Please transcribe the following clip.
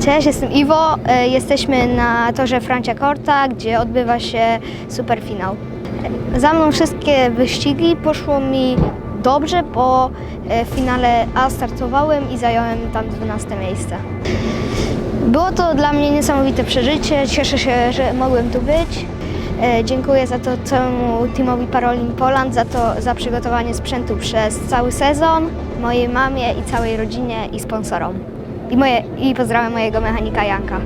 Cześć, jestem Iwo. E, Jesteśmy na torze Francia Corta, gdzie odbywa się superfinał. E, Za mną wszystkie wyścigi poszło mi dobrze, bo e, w finale A startowałem i zająłem tam 12 miejsce. Było to dla mnie niesamowite przeżycie. Cieszę się, że mogłem tu być. E, Dziękuję za to całemu teamowi Parolin Poland, za to za przygotowanie sprzętu przez cały sezon, mojej mamie i całej rodzinie i sponsorom. I, moje, i pozdrawiam mojego mechanika Janka.